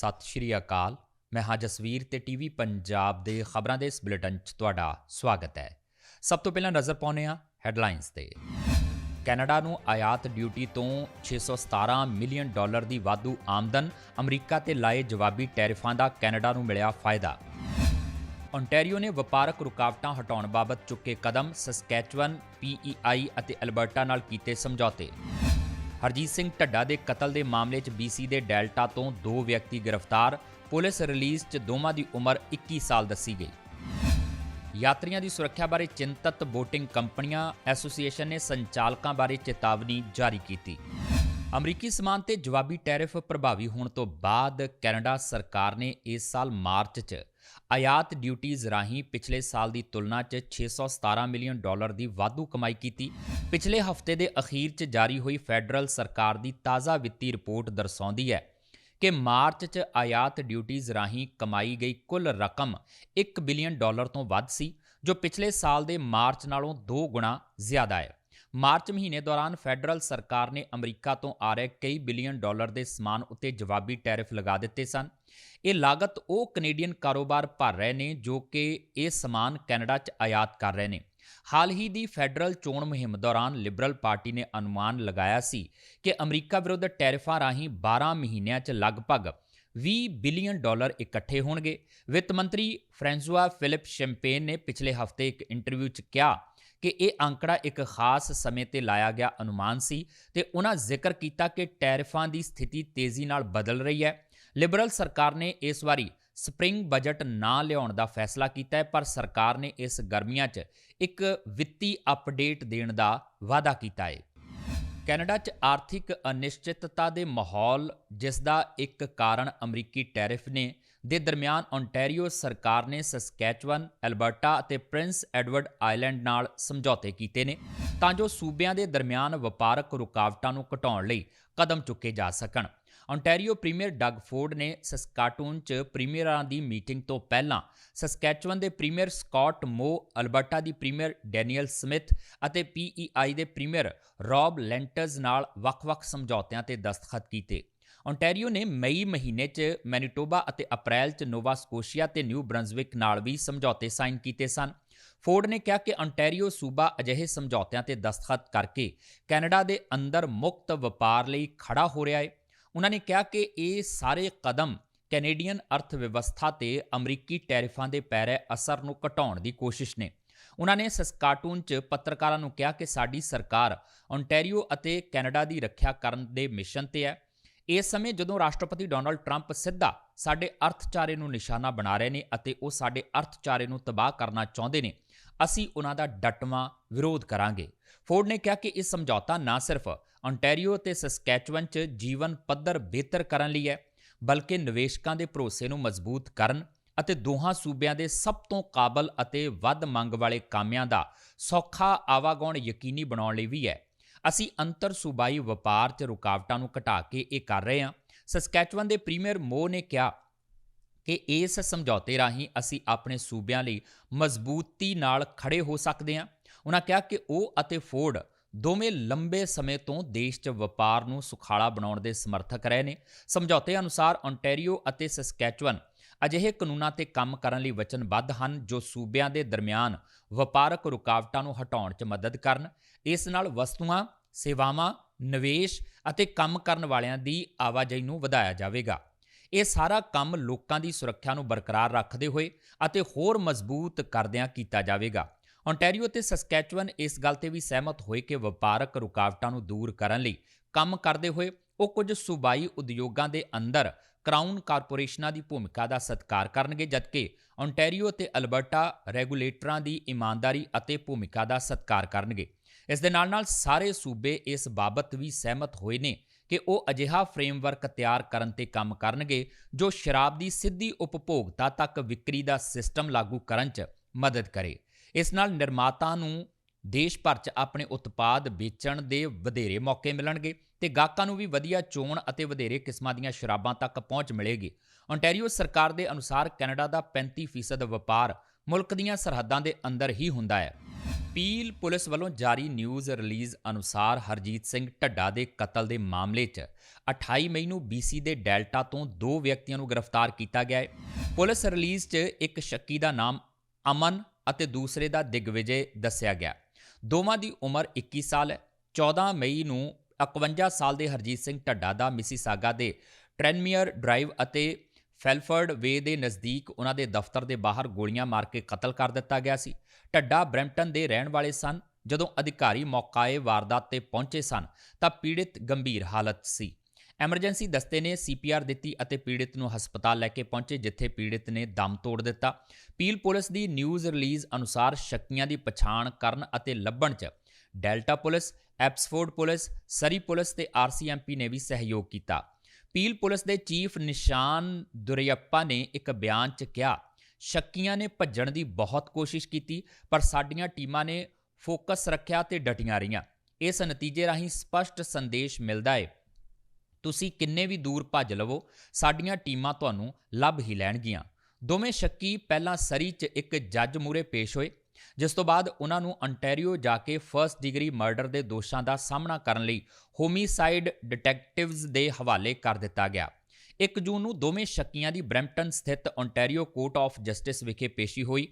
ਸਤਿ ਸ਼੍ਰੀ ਅਕਾਲ। ਮੈਂ ਹਾਂ ਜਸਵੀਰ ਤੇ ਟੀਵੀ ਪੰਜਾਬ ਦੇ ਖਬਰਾਂ ਦੇ ਇਸ ਬੁਲੇਟਿਨ 'ਚ ਤੁਹਾਡਾ ਸਵਾਗਤ ਹੈ। ਸਭ ਤੋਂ ਪਹਿਲਾਂ ਨਜ਼ਰ ਪਾਉਂਦੇ ਹਾਂ ਹੈਡਲਾਈਨਸ ਤੇ। ਕੈਨੇਡਾ ਨੂੰ ਆਯਾਤ ਡਿਊਟੀ ਤੋਂ 617 ਮਿਲੀਅਨ ਡਾਲਰ ਦੀ ਵਾਧੂ ਆਮਦਨ ਅਮਰੀਕਾ ਤੇ ਲਾਏ ਜਵਾਬੀ ਟੈਰਿਫਾਂ ਦਾ ਕੈਨੇਡਾ ਨੂੰ ਮਿਲਿਆ ਫਾਇਦਾ। ਓਨਟਾਰੀਓ ਨੇ ਵਪਾਰਕ ਰੁਕਾਵਟਾਂ ਹਟਾਉਣ ਬਾਬਤ ਚੁੱਕੇ ਕਦਮ ਸਸਕੈਚੁਅਨ ਪੀਈਆਈ ਅਤੇ ਅਲਬਰਟਾ ਨਾਲ ਕੀਤੇ ਸਮਝੌਤੇ। ਹਰਜੀਤ ਸਿੰਘ ਢੱਡਾ ਦੇ ਕਤਲ ਦੇ ਮਾਮਲੇ 'ਚ ਬੀਸੀ ਦੇ ਡੈਲਟਾ ਤੋਂ ਦੋ ਵਿਅਕਤੀ ਗ੍ਰਿਫਤਾਰ, ਪੁਲਿਸ ਰਿਲੀਜ਼ 'ਚ ਦੋਵਾਂ ਦੀ ਉਮਰ 21 ਸਾਲ ਦੱਸੀ ਗਈ। ਯਾਤਰੀਆਂ ਦੀ ਸੁਰੱਖਿਆ ਬਾਰੇ ਚਿੰਤਤ ਬੋਟਿੰਗ ਕੰਪਨੀਆਂ ਐਸੋਸੀਏਸ਼ਨ ਨੇ ਸੰਚਾਲਕਾਂ ਬਾਰੇ ਚੇਤਾਵਨੀ ਜਾਰੀ ਕੀਤੀ। ਅਮਰੀਕੀ ਸਮਾਨ ਤੇ ਜਵਾਬੀ ਟੈਰਿਫ ਪ੍ਰਭਾਵੀ ਹੋਣ ਤੋਂ ਬਾਅਦ ਕੈਨੇਡਾ ਸਰਕਾਰ ਨੇ ਇਸ ਸਾਲ ਮਾਰਚ 'ਚ ਆਯਾਤ ਡਿਊਟੀਜ਼ ਰਾਹੀਂ ਪਿਛਲੇ ਸਾਲ ਦੀ ਤੁਲਨਾ 'ਚ 617 ਮਿਲੀਅਨ ਡਾਲਰ ਦੀ ਵਾਧੂ ਕਮਾਈ ਕੀਤੀ। ਪਿਛਲੇ ਹਫ਼ਤੇ ਦੇ ਅਖੀਰ 'ਚ ਜਾਰੀ ਹੋਈ ਫੈਡਰਲ ਸਰਕਾਰ ਦੀ ਤਾਜ਼ਾ ਵਿੱਤੀ ਰਿਪੋਰਟ ਦਰਸਾਉਂਦੀ ਹੈ ਕਿ ਮਾਰਚ 'ਚ ਆਯਾਤ ਡਿਊਟੀਜ਼ ਰਾਹੀਂ ਕਮਾਈ ਗਈ ਕੁੱਲ ਰਕਮ 1 ਬਿਲੀਅਨ ਡਾਲਰ ਤੋਂ ਵੱਧ ਸੀ, ਜੋ ਪਿਛਲੇ ਸਾਲ ਦੇ ਮਾਰਚ ਨਾਲੋਂ 2 ਗੁਣਾ ਜ਼ਿਆਦਾ ਹੈ। ਮਾਰਚ ਮਹੀਨੇ ਦੌਰਾਨ ਫੈਡਰਲ ਸਰਕਾਰ ਨੇ ਅਮਰੀਕਾ ਤੋਂ ਆ ਰਹੇ ਕਈ ਬਿਲੀਅਨ ਡਾਲਰ ਦੇ ਸਮਾਨ ਉੱਤੇ ਜਵਾਬੀ ਟੈਰਿਫ ਲਗਾ ਦਿੱਤੇ ਸਨ। ਇਹ ਲਾਗਤ ਉਹ ਕੈਨੇਡੀਅਨ ਕਾਰੋਬਾਰ ਭਰ ਰਹੇ ਨੇ ਜੋ ਕਿ ਇਹ ਸਮਾਨ ਕੈਨੇਡਾ 'ਚ ਆਯਾਤ ਕਰ ਰਹੇ ਨੇ। ਹਾਲ ਹੀ ਦੀ ਫੈਡਰਲ ਚੋਣ ਮੁਹਿੰਮ ਦੌਰਾਨ ਲਿਬਰਲ ਪਾਰਟੀ ਨੇ ਅਨੁਮਾਨ ਲਗਾਇਆ ਸੀ ਕਿ ਅਮਰੀਕਾ ਵਿਰੁੱਧ ਟੈਰਿਫਾਂ ਰਾਹੀਂ 12 ਮਹੀਨਿਆਂ 'ਚ ਲਗਭਗ 20 ਬਿਲੀਅਨ ਡਾਲਰ ਇਕੱਠੇ ਹੋਣਗੇ। ਵਿੱਤ ਮੰਤਰੀ ਫ੍ਰੈਂਸੂਆ ਫਿਲਿਪ ਸ਼ੈਂਪੇਨ ਨੇ ਪਿਛਲੇ ਹਫ਼ਤੇ ਇੱਕ ਇੰਟਰਵਿਊ 'ਚ ਕਿਹਾ ਕਿ ਇਹ ਅੰਕੜਾ ਇੱਕ ਖਾਸ ਸਮੇਂ ਤੇ ਲਾਇਆ ਗਿਆ ਅਨੁਮਾਨ ਸੀ ਤੇ ਉਹਨਾਂ ਜ਼ਿਕਰ ਕੀਤਾ ਕਿ ਟੈਰਿਫਾਂ ਦੀ ਸਥਿਤੀ ਤੇਜ਼ੀ ਨਾਲ ਬਦਲ ਰਹੀ ਹੈ। ਲਿਬਰਲ ਸਰਕਾਰ ਨੇ ਇਸ ਵਾਰੀ ਸਪ੍ਰਿੰਗ ਬਜਟ ਨਾ ਲਿਆਉਣ ਦਾ ਫੈਸਲਾ ਕੀਤਾ ਹੈ, ਪਰ ਸਰਕਾਰ ਨੇ ਇਸ ਗਰਮੀਆਂ 'ਚ ਇੱਕ ਵਿੱਤੀ ਅਪਡੇਟ ਦੇਣ ਦਾ ਵਾਅਦਾ ਕੀਤਾ ਹੈ। ਕੈਨੇਡਾ 'ਚ ਆਰਥਿਕ ਅਨਿਸ਼ਚਿਤਤਾ ਦੇ ਮਾਹੌਲ, ਜਿਸ ਦਾ ਇੱਕ ਕਾਰਨ ਅਮਰੀਕੀ ਟੈਰਿਫ ਨੇ, ਦੇ ਦਰਮਿਆਨ ਓਨਟਾਰੀਓ ਸਰਕਾਰ ਨੇ ਸਸਕੈਚਵਨ ਐਲਬਰਟਾ ਅਤੇ ਪ੍ਰਿੰਸ ਐਡਵਰਡ ਆਈਲੈਂਡ ਨਾਲ ਸਮਝੌਤੇ ਕੀਤੇ ਨੇ, ਤਾਂ ਜੋ ਸੂਬਿਆਂ ਦੇ ਦਰਮਿਆਨ ਵਪਾਰਕ ਰੁਕਾਵਟਾਂ ਨੂੰ ਘਟਾਉਣ ਲਈ ਕਦਮ ਚੁੱਕੇ ਜਾ ਸਕਣ। ਓਨਟਾਰੀਓ ਪ੍ਰੀਮੀਅਰ ਡਗ ਫੋਰਡ ਨੇ ਸਸਕਾਟੂਨ 'ਚ ਪ੍ਰੀਮੀਅਰਾਂ ਦੀ ਮੀਟਿੰਗ ਤੋਂ ਪਹਿਲਾਂ ਸਸਕੈਚੁਅਨ ਦੇ ਪ੍ਰੀਮੀਅਰ ਸਕਾਟ ਮੋ ਅਲਬਰਟਾ ਦੀ ਪ੍ਰੀਮੀਅਰ ਡੈਨੀਅਲ ਸਮਿਥ ਅਤੇ ਪੀਈਆਈ ਦੇ ਪ੍ਰੀਮੀਅਰ ਰੌਬ ਲੈਂਟਰਸ ਨਾਲ ਵੱਖ-ਵੱਖ ਸਮਝੌਤਿਆਂ ਤੇ ਦਸਤਖਤ ਕੀਤੇ। ਓਨਟਾਰੀਓ ਨੇ ਮਈ ਮਹੀਨੇ 'ਚ ਮੈਨੀਟੋਬਾ ਅਤੇ ਅਪ੍ਰੈਲ 'ਚ ਨੋਵਾ ਸਕੋਸ਼ੀਆ ਤੇ ਨਿਊ ਬ੍ਰੰਜ਼ਵਿਕ ਨਾਲ ਵੀ ਸਮਝੌਤੇ ਸਾਈਨ ਕੀਤੇ ਸਨ। ਫੋਰਡ ਨੇ ਕਿਹਾ ਕਿ ਓਨਟਾਰੀਓ ਸੂਬਾ ਅਜਿਹੇ ਸਮਝੌਤਿਆਂ ਤੇ ਦਸਤਖਤ ਕਰਕੇ ਕੈਨੇਡਾ ਦੇ ਅੰਦਰ ਮੁਕਤ ਵਪਾਰ ਲਈ ਖੜਾ ਹੋ ਰਿਹਾ ਹੈ ਉਹਨਾਂ ਨੇ ਕਿਹਾ ਕਿ ਇਹ ਸਾਰੇ ਕਦਮ ਕੈਨੇਡੀਅਨ ਅਰਥ ਵਿਵਸਥਾ ਤੇ ਅਮਰੀਕੀ ਟੈਰਿਫਾਂ ਦੇ ਪੈ ਰਹੇ ਅਸਰ ਨੂੰ ਘਟਾਉਣ ਦੀ ਕੋਸ਼ਿਸ਼ ਨੇ। ਉਹਨਾਂ ਨੇ ਸਸਕਾਟੂਨ 'ਚ ਪੱਤਰਕਾਰਾਂ ਨੂੰ ਕਿਹਾ ਕਿ ਸਾਡੀ ਸਰਕਾਰ ਓਨਟਾਰੀਓ ਅਤੇ ਕੈਨੇਡਾ ਦੀ ਰੱਖਿਆ ਕਰਨ ਦੇ ਮਿਸ਼ਨ ਤੇ ਹੈ। ਇਸ ਸਮੇਂ ਜਦੋਂ ਰਾਸ਼ਟਰਪਤੀ ਡੋਨਲਡ ਟਰੰਪ ਸਿੱਧਾ ਸਾਡੇ ਅਰਥਚਾਰੇ ਨੂੰ ਨਿਸ਼ਾਨਾ ਬਣਾ ਰਹੇ ਨੇ ਅਤੇ ਉਹ ਸਾਡੇ ਅਰਥਚਾਰੇ ਨੂੰ ਤਬਾਹ ਕਰਨਾ ਚਾਹੁੰਦੇ ਨੇ, ਅਸੀਂ ਉਹਨਾਂ ਦਾ ਡਟਵਾਂ ਵਿਰੋਧ ਕਰਾਂਗੇ। ਫੋਰਡ ਨੇ ਕਿਹਾ ਕਿ ਇਹ ਸਮਝੌਤਾ ਨਾ ਸਿਰਫ ਓਨਟਾਰੀਓ ਤੇ ਸਸਕੈਚਵਨ 'ਚ ਜੀਵਨ ਪੱਧਰ ਬਿਹਤਰ ਕਰਨ ਲਈ ਹੈ, ਬਲਕਿ ਨਿਵੇਸ਼ਕਾਂ ਦੇ ਭਰੋਸੇ ਨੂੰ ਮਜ਼ਬੂਤ ਕਰਨ ਅਤੇ ਦੋਹਾਂ ਸੂਬਿਆਂ ਦੇ ਸਭ ਤੋਂ ਕਾਬਲ ਅਤੇ ਵੱਧ ਮੰਗ ਵਾਲੇ ਕਾਮਿਆਂ ਦਾ ਸੌਖਾ ਆਵਾਗੁਣ ਯਕੀਨੀ ਬਣਾਉਣ ਲਈ ਵੀ ਹੈ। ਅਸੀਂ ਅੰਤਰ ਸੂਬਾਈ ਵਪਾਰ 'ਚ ਰੁਕਾਵਟਾਂ ਨੂੰ ਘਟਾ ਕੇ ਇਹ ਕਰ ਰਹੇ ਹਾਂ। ਸਸਕੈਚਵਨ ਦੇ ਪ੍ਰੀਮੀਅਰ ਮੋ ਨੇ ਕਿਹਾ ਕਿ ਇਸ ਸਮਝੌਤੇ ਰਾਹੀਂ ਅਸੀਂ ਆਪਣੇ ਸੂਬਿਆਂ ਲਈ ਮਜ਼ਬੂਤੀ ਨਾਲ ਖੜੇ ਹੋ ਸਕਦੇ ਹਾਂ। ਉਹਨਾਂ ਕਿਹਾ ਕਿ ਉਹ ਅਤੇ ਫੋਰਡ ਦੋਵੇਂ ਲੰਬੇ ਸਮੇਂ ਤੋਂ ਦੇਸ਼ 'ਚ ਵਪਾਰ ਨੂੰ ਸੁਖਾਲਾ ਬਣਾਉਣ ਦੇ ਸਮਰਥਕ ਰਹੇ ਨੇ। ਸਮਝੌਤੇ ਅਨੁਸਾਰ ਓਨਟਾਰੀਓ ਅਤੇ ਸਸਕੈਚੁਅਨ ਅਜਿਹੇ ਕਾਨੂੰਨਾਂ ਤੇ ਕੰਮ ਕਰਨ ਲਈ ਵਚਨਬੱਧ ਹਨ, ਜੋ ਸੂਬਿਆਂ ਦੇ ਦਰਮਿਆਨ ਵਪਾਰਕ ਰੁਕਾਵਟਾਂ ਨੂੰ ਹਟਾਉਣ 'ਚ ਮਦਦ ਕਰਨ। ਇਸ ਨਾਲ ਵਸਤੂਆਂ, ਸੇਵਾਵਾਂ, ਨਿਵੇਸ਼ ਅਤੇ ਕੰਮ ਕਰਨ ਵਾਲਿਆਂ ਦੀ ਆਵਾਜਾਈ ਨੂੰ ਵਧਾਇਆ ਜਾਵੇਗਾ। ਇਹ ਸਾਰਾ ਕੰਮ ਲੋਕਾਂ ਦੀ ਸੁਰੱਖਿਆ ਨੂੰ ਬਰਕਰਾਰ ਰੱਖਦੇ ਹੋਏ ਅਤੇ ਹੋਰ ਮਜ਼ਬੂਤ ਕਰਦਿਆਂ ਕੀਤਾ ਜਾਵੇਗਾ। ਓਨਟਾਰੀਓ ਅਤੇ ਸਸਕੈਚੁਅਨ ਇਸ ਗੱਲ ਤੇ ਵੀ ਸਹਿਮਤ ਹੋਏ ਕਿ ਵਪਾਰਕ ਰੁਕਾਵਟਾਂ ਨੂੰ ਦੂਰ ਕਰਨ ਲਈ ਕੰਮ ਕਰਦੇ ਹੋਏ ਉਹ ਕੁਝ ਸੂਬਾਈ ਉਦਯੋਗਾਂ ਦੇ ਅੰਦਰ ਕਰਾਊਨ ਕਾਰਪੋਰੇਸ਼ਨਾਂ ਦੀ ਭੂਮਿਕਾ ਦਾ ਸਤਿਕਾਰ ਕਰਨਗੇ, ਜਦਕਿ ਓਨਟਾਰੀਓ ਅਤੇ ਅਲਬਰਟਾ ਰੈਗੂਲੇਟਰਾਂ ਦੀ ਇਮਾਨਦਾਰੀ ਅਤੇ ਭੂਮਿਕਾ ਦਾ ਸਤਿਕਾਰ ਕਰਨਗੇ। ਇਸ ਦੇ ਨਾਲ-ਨਾਲ ਸਾਰੇ ਸੂਬੇ ਇਸ ਬਾਬਤ ਵੀ ਸਹਿਮਤ ਹੋਏ ਨੇ ਕਿ ਉਹ ਅਜਿਹਾ ਫਰੇਮਵਰਕ ਤਿਆਰ ਕਰਨ ਤੇ ਕੰਮ ਕਰਨਗੇ, ਜੋ ਸ਼ਰਾਬ ਦੀ ਸਿੱਧੀ ਉਪਭੋਗਤਾ ਤੱਕ ਵਿਕਰੀ ਦਾ ਸਿਸਟਮ ਲਾਗੂ ਕਰਨ 'ਚ ਮਦਦ ਕਰੇ। ਇਸ ਨਾਲ ਨਿਰਮਾਤਾ ਨੂੰ ਦੇਸ਼ ਭਰ 'ਚ ਆਪਣੇ ਉਤਪਾਦ ਵੇਚਣ ਦੇ ਵਧੇਰੇ ਮੌਕੇ ਮਿਲਣਗੇ ਤੇ ਗਾਹਕਾਂ ਨੂੰ ਵੀ ਵਧੀਆ ਚੋਣ ਅਤੇ ਵਧੇਰੇ ਕਿਸਮਾਂ ਦੀਆਂ ਸ਼ਰਾਬਾਂ ਤੱਕ ਪਹੁੰਚ ਮਿਲੇਗੀ। ਓਨਟਾਰੀਓ ਸਰਕਾਰ ਦੇ ਅਨੁਸਾਰ ਕੈਨੇਡਾ ਦਾ 35% ਵਪਾਰ ਮੁਲਕ ਦੀਆਂ ਸਰਹੱਦਾਂ ਦੇ ਅੰਦਰ ਹੀ ਹੁੰਦਾ ਹੈ। ਪੀਲ ਪੁਲਿਸ ਵੱਲੋਂ ਜਾਰੀ ਨਿਊਜ਼ ਰਿਲੀਜ਼ ਅਨੁਸਾਰ ਹਰਜੀਤ ਸਿੰਘ ਢੱਡਾ ਦੇ ਕਤਲ ਦੇ ਮਾਮਲੇ 'ਚ 28 ਮਈ ਨੂੰ BC ਦੇ ਡੈਲਟਾ ਤੋਂ ਦੋ ਵਿਅਕਤੀਆਂ ਨੂੰ ਗ੍ਰਿਫਤਾਰ ਕੀਤਾ ਗਿਆ ਹੈ। ਪੁਲਿਸ ਰਿਲੀਜ਼ 'ਚ ਇੱਕ ਸ਼ੱਕੀ ਦਾ ਨਾਮ ਅਮਨ ਅਤੇ ਦੂਸਰੇ ਦਾ ਦਿਗਵਿਜੇ ਦੱਸਿਆ ਗਿਆ। ਦੋਵਾਂ ਦੀ ਉਮਰ 21 ਸਾਲ ਹੈ। 14 ਮਈ ਨੂੰ 51 ਸਾਲ ਦੇ ਹਰਜੀਤ ਸਿੰਘ ਢੱਡਾ ਦਾ ਮਿਸੀਸਾਗਾ ਦੇ ਟ੍ਰੈਨਮੀਅਰ ਡਰਾਈਵ ਅਤੇ ਫੈਲਫਰਡ ਵੇ ਦੇ ਨਜ਼ਦੀਕ ਉਹਨਾਂ ਦੇ ਦਫ਼ਤਰ ਦੇ ਬਾਹਰ ਗੋਲੀਆਂ ਮਾਰ ਕੇ ਕਤਲ ਕਰ ਦਿੱਤਾ ਗਿਆ ਸੀ। ਢੱਡਾ ਬ੍ਰੈਂਪਟਨ ਦੇ ਰਹਿਣ ਵਾਲੇ ਸਨ। ਜਦੋਂ ਅਧਿਕਾਰੀ ਮੌਕਾਏ ਵਾਰਦਾਤ ਤੇ ਪਹੁੰਚੇ ਸਨ ਤਾਂ ਪੀੜਿਤ ਗੰਭੀਰ ਹਾਲਤ ਸੀ। ਐਮਰਜੈਂਸੀ ਦਸਤੇ ਨੇ ਸੀਪੀਆਰ ਦਿੱਤੀ ਅਤੇ ਪੀੜਿਤ ਨੂੰ ਹਸਪਤਾਲ ਲੈ ਕੇ ਪਹੁੰਚੇ, ਜਿੱਥੇ ਪੀੜਿਤ ਨੇ ਦਮ ਤੋੜ ਦਿੱਤਾ। ਪੀਲ ਪੁਲਿਸ ਦੀ ਨਿਊਜ਼ ਰਿਲੀਜ਼ ਅਨੁਸਾਰ ਸ਼ੱਕੀਆਂ ਦੀ ਪਛਾਣ ਕਰਨ ਅਤੇ ਲੱਭਣ 'ਚ Delta police, Abbotsford police, Surrey police ਤੇ ਆਰਸੀਐਮਪੀ ਨੇ ਵੀ ਸਹਿਯੋਗ ਕੀਤਾ। ਪੀਲ ਪੁਲਿਸ ਦੇ ਚੀਫ ਨਿਸ਼ਾਨ ਦੁਰਯੱਪਾ ਨੇ ਇੱਕ ਬਿਆਨ 'ਚ ਕਿਹਾ, ਸ਼ੱਕੀਆਂ ਨੇ ਭੱਜਣ ਦੀ ਬਹੁਤ ਕੋਸ਼ਿਸ਼ ਕੀਤੀ, ਪਰ ਸਾਡੀਆਂ ਟੀਮਾਂ ਨੇ ਫੋਕਸ ਰੱਖਿਆ ਤੇ ਡਟੀਆਂ ਰਹੀਆਂ। ਇਸ ਨਤੀਜੇ ਰਾਹੀਂ ਸਪਸ਼ਟ ਸੰਦੇਸ਼ ਮਿਲਦਾ ਹੈ ਤੁਸੀਂ ਕਿੰਨੇ ਵੀ ਦੂਰ ਭੱਜ ਲਵੋ, ਸਾਡੀਆਂ ਟੀਮਾਂ ਤੁਹਾਨੂੰ ਲੱਭ ਹੀ ਲੈਣਗੀਆਂ। ਦੋਵੇਂ ਸ਼ੱਕੀ ਪਹਿਲਾਂ ਸਰੀ 'ਚ ਇੱਕ ਜੱਜ ਮੂਰੇ ਪੇਸ਼ ਹੋਏ, ਜਿਸ ਤੋਂ ਬਾਅਦ ਉਹਨਾਂ ਨੂੰ ਅੰਟੈਰੀਓ ਜਾ ਕੇ ਫਰਸਟ ਡਿਗਰੀ ਮਰਡਰ ਦੇ ਦੋਸ਼ਾਂ ਦਾ ਸਾਹਮਣਾ ਕਰਨ ਲਈ ਹੋਮਿਸਾਈਡ ਡਿਟੈਕਟਿਵਜ਼ ਦੇ ਹਵਾਲੇ ਕਰ ਦਿੱਤਾ ਗਿਆ। 1 ਜੂਨ ਨੂੰ ਦੋਵੇਂ ਸ਼ੱਕੀਆਂ ਦੀ ਬ੍ਰੈਂਪਟਨ ਸਥਿਤ ਓਨਟਾਰੀਓ ਕੋਰਟ ਆਫ ਜਸਟਿਸ ਵਿਖੇ ਪੇਸ਼ੀ ਹੋਈ।